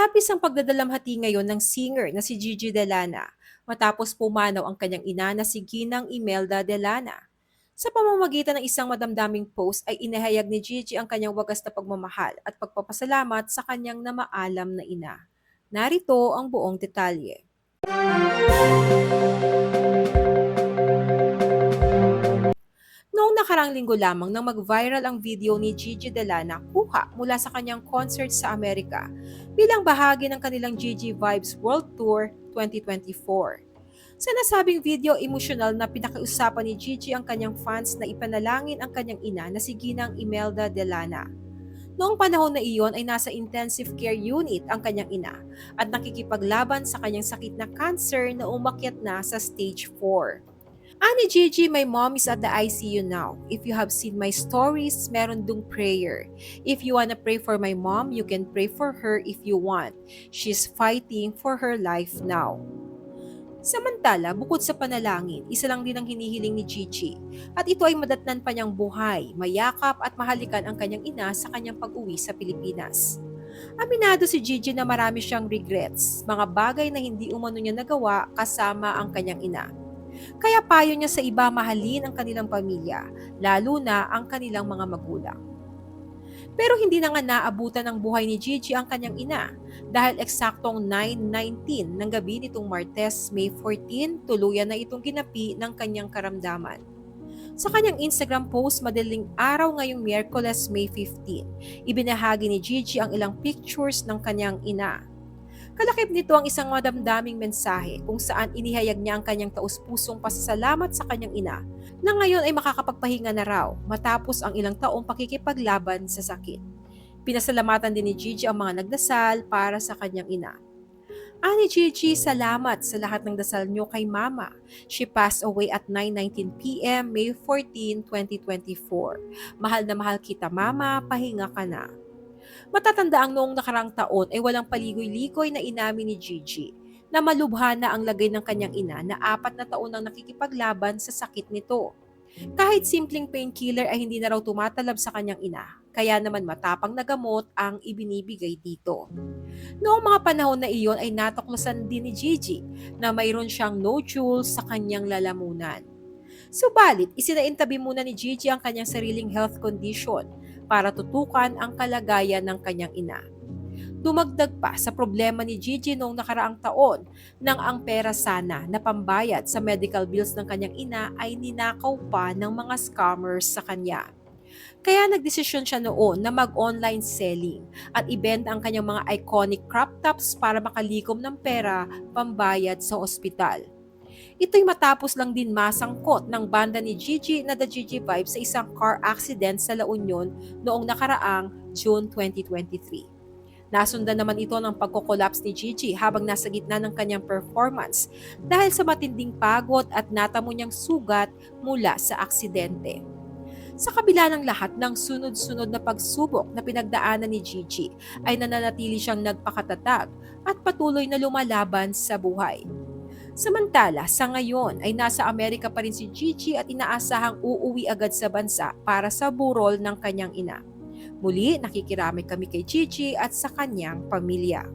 Labis ang pagdadalamhati ngayon ng singer na si Gigi Delana matapos pumanaw ang kanyang ina na si Ginang Imelda Delana. Sa pamamagitan ng isang madamdaming post ay inahayag ni Gigi ang kanyang wagas na pagmamahal at pagpapasalamat sa kanyang namaalam na ina. Narito ang buong detalye. Noong nakarang linggo lamang nang mag-viral ang video ni Gigi Delana kuha mula sa kanyang concert sa Amerika bilang bahagi ng kanilang Gigi Vibes World Tour 2024. Sa nasabing video, emosyonal na pinakiusapan ni Gigi ang kanyang fans na ipanalangin ang kanyang ina na si Ginang Imelda Delana. Noong panahon na iyon ay nasa intensive care unit ang kanyang ina at nakikipaglaban sa kanyang sakit na cancer na umakyat na sa stage 4. Ani Gigi, my mom is at the ICU now. If you have seen my stories, meron dung prayer. If you wanna pray for my mom, you can pray for her if you want. She's fighting for her life now. Samantala, bukod sa panalangin, isa lang din ang hinihiling ni Gigi. At ito ay madatnan pa niyang buhay, mayakap at mahalikan ang kanyang ina sa kanyang pag-uwi sa Pilipinas. Aminado si Gigi na marami siyang regrets, mga bagay na hindi umano niya nagawa kasama ang kanyang ina. Kaya payo niya sa iba mahalin ang kanilang pamilya, lalo na ang kanilang mga magulang. Pero hindi na nga naabutan ng buhay ni Gigi ang kanyang ina dahil eksaktong 9.19 ng gabi nitong Martes, May 14, tuluyan na itong ginapi ng kanyang karamdaman. Sa kanyang Instagram post madaling araw ngayong Miyerkules, May 15, ibinahagi ni Gigi ang ilang pictures ng kanyang ina. Kalakip nito ang isang madamdaming mensahe kung saan inihayag niya ang kanyang taus-pusong pasasalamat sa kanyang ina na ngayon ay makakapagpahinga na raw matapos ang ilang taong pakikipaglaban sa sakit. Pinasalamatan din ni Gigi ang mga nagdasal para sa kanyang ina. Ani Gigi, salamat sa lahat ng dasal niyo kay Mama. She passed away at 9.19 p.m. May 14, 2024. Mahal na mahal kita Mama, pahinga ka na. Matatanda ang noong nakarang taon ay walang paligoy-ligoy na inamin ni Gigi na malubha na ang lagay ng kanyang ina na apat na taon nang nakikipaglaban sa sakit nito. Kahit simpleng painkiller ay hindi na raw tumatalab sa kanyang ina, kaya naman matapang na gamot ang ibinibigay dito. Noong mga panahon na iyon ay natuklasan din ni Gigi na mayroon siyang nodule sa kanyang lalamunan. Subalit, isinaintabi muna ni Gigi ang kanyang sariling health condition para tutukan ang kalagayan ng kanyang ina. Dumagdag pa sa problema ni Gigi noong nakaraang taon nang ang pera sana na pambayad sa medical bills ng kanyang ina ay ninakaw pa ng mga scammers sa kanya. Kaya nagdesisyon siya noon na mag-online selling at ibenta ang kanyang mga iconic crop tops para makalikom ng pera pambayad sa ospital. Ito'y matapos lang din masangkot ng banda ni Gigi na The Gigi Vibe sa isang car accident sa La Union noong nakaraang June 2023. Nasundan naman ito ng pagkokolaps ni Gigi habang nasa gitna ng kanyang performance dahil sa matinding pagod at natamo niyang sugat mula sa aksidente. Sa kabila ng lahat ng sunod-sunod na pagsubok na pinagdaanan ni Gigi ay nananatili siyang nagpakatatag at patuloy na lumalaban sa buhay. Samantala, sa ngayon ay nasa Amerika pa rin si Gigi at inaasahang uuwi agad sa bansa para sa burol ng kanyang ina. Muli, nakikiramay kami kay Gigi at sa kanyang pamilya.